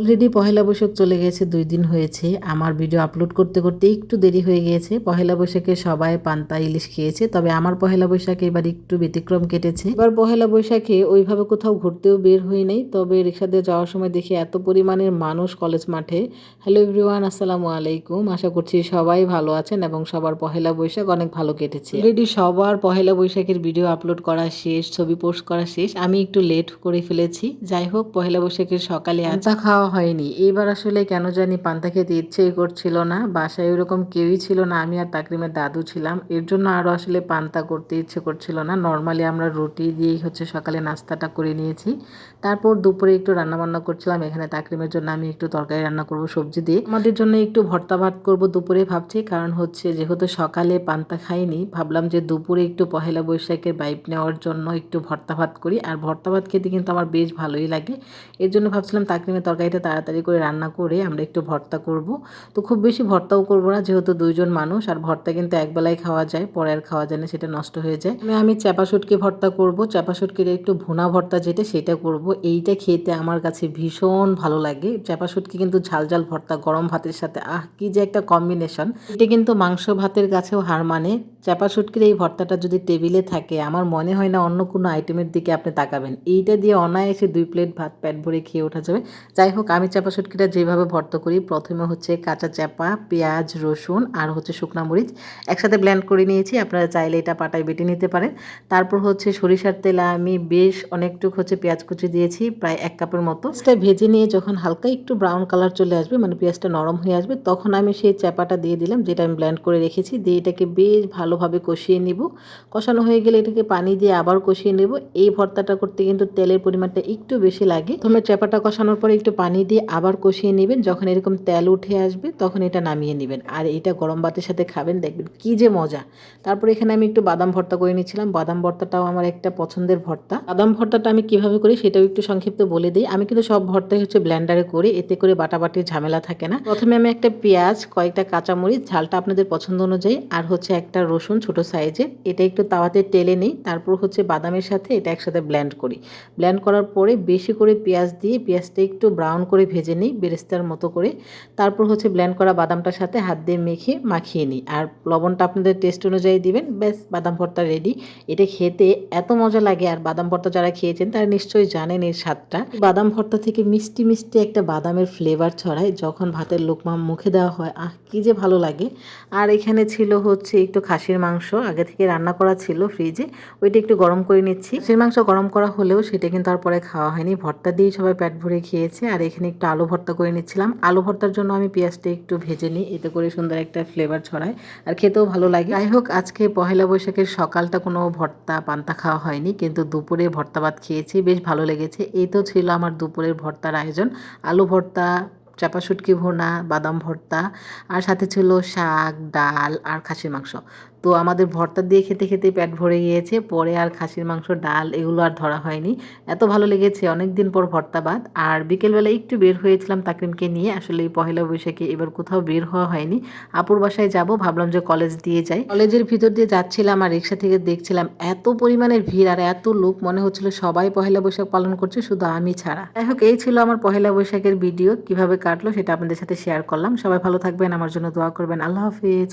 Already Pohela Boishakh চলে গেছে, দুই দিন হয়েছে। আমার ভিডিও আপলোড করতে করতে একটু দেরি হয়ে গিয়েছে পহেলা বৈশাখে সবাই পান্তা ইলিশ খেয়েছে, তবে আমার পহেলা বৈশাখে এবার একটু ব্যতিক্রম কেটেছে। এবার পহেলা বৈশাখে ওইভাবে কোথাও ঘুরতেও বের হই নাই, তবে রিক্সা দিয়ে যাওয়ার সময় দেখি এত পরিমাণের মানুষ কলেজ মাঠে। হ্যালো এভরিওয়ান আসসালামু আলাইকুম। আশা করছি সবাই ভালো আছেন এবং সবার পহেলা বৈশাখ অনেক ভালো কেটেছে। অলরেডি সবার পহেলা বৈশাখের ভিডিও আপলোড করা শেষ, ছবি পোস্ট করা শেষ। আমি একটু লেট করে ফেলেছি। যাই হোক, পহেলা বৈশাখের সকালে আচা খাওয়া হয়নি। এবার আসলে কেন জানি পান্তা খেতে ইচ্ছেই করছিল না। বাসায় ওরকম কেউই ছিল না, আমি আর তাকরিমের দাদু ছিলাম। এর জন্য আরও আসলে পান্তা করতে ইচ্ছে করছিল না। নর্মালি আমরা রুটি দিয়েই হচ্ছে সকালে নাস্তাটা করে নিয়েছি। তারপর দুপুরে একটু রান্না বান্না করছিলাম। এখানে তাকরিমের জন্য আমি একটু তরকারি রান্না করব, সবজি দিয়ে। আমাদের জন্য একটু ভর্তা ভাত করব দুপুরে ভাবছি। কারণ হচ্ছে যেহেতু সকালে পান্তা খাইনি, ভাবলাম যে দুপুরে একটু পহেলা বৈশাখের বাইপ নেওয়ার জন্য একটু ভর্তা ভাত করি। আর ভর্তা ভাত খেতে কিন্তু আমার বেশ ভালোই লাগে। এর জন্য ভাবছিলাম তাকরিমের তরকারিটা তাড়াতাড়ি করে রান্না করে আমরা একটু ভর্তা করব। তো খুব বেশি ভর্তাও করব না, যেহেতু দুইজন মানুষ, আর ভর্তা কিন্তু একবেলায় খাওয়া যায়, পরে আর খাওয়া যায় না, সেটা নষ্ট হয়ে যায়। আমি আমি চাপা শুটকি ভর্তা করব চাপা শুটকির একটু ভুনা ভর্তা যেটা, সেটা করব। এইটা খেতে আমার কাছে ভীষণ ভালো লাগে। চাপা শুটকি কিন্তু ঝাল ঝাল ভর্তা, গরম ভাতের সাথে, আহ, কি যে একটা কম্বিনেশন। এটা কিন্তু মাংস ভাতের কাছেও হার মানে। চাপা শুটকির এই ভর্তাটা যদি টেবিলে থাকে, আমার মনে হয় না অন্য কোনো আইটেমের দিকে আপনি তাকাবেন। এইটা দিয়ে অনায়াসে দুই প্লেট ভাত প্যাট ভরে খেয়ে ওঠা যাবে। যাই হোক আমি চাপা শুটকিটা যেভাবে ভর্তা করি, প্রথমে হচ্ছে কাঁচা চাপা, পেঁয়াজ, রসুন আর হচ্ছে শুকনা মরিচ একসাথে ব্ল্যান্ড করে নিয়েছি। আপনারা চাইলে এটা পাটায় বেটে নিতে পারেন। তারপর হচ্ছে সরিষার তেলে আমি বেশ অনেকটুকু হচ্ছে পেঁয়াজ কুচি দিয়েছি, প্রায় এক কাপের মতো। সেটা ভেজে নিয়ে যখন হালকা একটু ব্রাউন কালার চলে আসবে মানে পেঁয়াজটা নরম হয়ে আসবে, তখন আমি সেই চাপাটা দিয়ে দিলাম, যেটা আমি ব্ল্যান্ড করে রেখেছি। দিয়ে এটাকে বেশ ভালোভাবে কষিয়ে নিব। কষানো হয়ে গেলে এটাকে পানি দিয়ে আবার কষিয়ে নেব। এই ভর্তাটা করতে কিন্তু তেলের পরিমাণটা একটু বেশি লাগে। প্রথমে চাপাটা কষানোর পরে একটু পানি দিয়ে আবার কষিয়ে নেবেন। যখন এরকম তেল উঠে আসবে, তখন এটা নামিয়ে নেবেন। আর এটা গরম ভাতের সাথে খাবেন, দেখবেন কি যে মজা। তারপর এখানে আমি একটু বাদাম ভর্তা করে নিয়েছিলাম। বাদাম ভর্তাটাও আমার একটা পছন্দের ভর্তা। বাদাম ভর্তাটা আমি কীভাবে করি সেটাও একটু সংক্ষিপ্ত বলে দিই। আমি কিন্তু সব ভর্তাই হচ্ছে ব্ল্যান্ডারে করি, এতে করে বাটাবাটির ঝামেলা থাকে না। প্রথমে আমি একটা পেঁয়াজ, কয়েকটা কাঁচামরিচ, ঝালটা আপনাদের পছন্দ অনুযায়ী, আর হচ্ছে একটা রসুন ছোট সাইজের। এটা একটু তাওয়াতে টেলে নিই, তারপর হচ্ছে বাদামের সাথে এটা একসাথে ব্ল্যান্ড করি। ব্ল্যান্ড করার পরে বেশি করে পেঁয়াজ দিয়ে, পেঁয়াজটা একটু ব্রাউন করে ভেজে নিই, বেরেস্তার মতো করে। তারপর হচ্ছে ব্ল্যান্ড করা বাদামটার সাথে হাত দিয়ে মেখে মাখিয়ে নিই। আর লবণটা আপনাদের টেস্ট অনুযায়ী দিবেন, ব্যাস, বাদাম ভর্তা রেডি এটা খেতে এত মজা লাগে, আর বাদাম ভর্তা যারা খেয়েছেন তারা নিশ্চয়ই জানেন এর স্বাদটা। বাদাম ভর্তা থেকে মিষ্টি মিষ্টি একটা বাদামের ফ্লেভার ছড়ায় যখন ভাতের লোকমা মুখে দেওয়া হয়, আহ, কি যে ভালো লাগে। আর এখানে ছিল হচ্ছে একটু খাসির মাংস, আগে থেকে রান্না করা ছিল ফ্রিজে ওইটা একটু গরম করে নিচ্ছি। খাসির মাংস গরম করা হলেও সেটা কিন্তু তারপরে খাওয়া হয়নি। ভর্তা দিয়েই সবাই পেট ভরে খেয়েছে। আর এখানে একটু আলু ভর্তা করে নিচ্ছিলাম। আলু ভর্তার জন্য আমি পেঁয়াজটা একটু ভেজে নিই, এতে করে সুন্দর একটা ফ্লেভার ছড়ায় আর খেতেও ভালো লাগে। যাই হোক, আজকে পহেলা বৈশাখের সকালটা কোনো ভর্তা পান্তা খাওয়া হয়নি, কিন্তু দুপুরে ভর্তা ভাত খেয়েছি, বেশ ভালো লেগেছে। এই তো ছিল আমার দুপুরের ভর্তার আয়োজন। আলু ভর্তা, চাপা শুটকি ভোনা, বাদাম ভর্তা, আর সাথে ছিল শাক, ডাল আর খাসির মাংস। তো আমাদের ভর্তা দিয়ে খেতে খেতে পেট ভরে গিয়েছে। পরে আর খাসির মাংস, ডাল এগুলো আর ধরা হয়নি। এত ভালো লেগেছে অনেক দিন পর ভর্তা বাদ আর বিকেলবেলা একটু বের হয়েছিলাম তাকিমকে নিয়ে। আসলে এই পহেলা বৈশাখে এবার কোথাও বের হওয়া হয়নি। আপুর বাসায় যাব, ভাবলাম যে কলেজ দিয়ে যাই। কলেজের ভিতর দিয়ে যাচ্ছিলাম আর রিক্সা থেকে দেখছিলাম এত পরিমাণের ভিড় আর এত লোক, মনে হচ্ছিল সবাই পহেলা বৈশাখ পালন করছে, শুধু আমি ছাড়া। যাই হোক, এই ছিল আমার পহেলা বৈশাখের ভিডিও। কীভাবে কাটলো সেটা আপনাদের সাথে শেয়ার করলাম। সবাই ভালো থাকবেন, আমার জন্য দোয়া করবেন। আল্লাহ হাফিজ।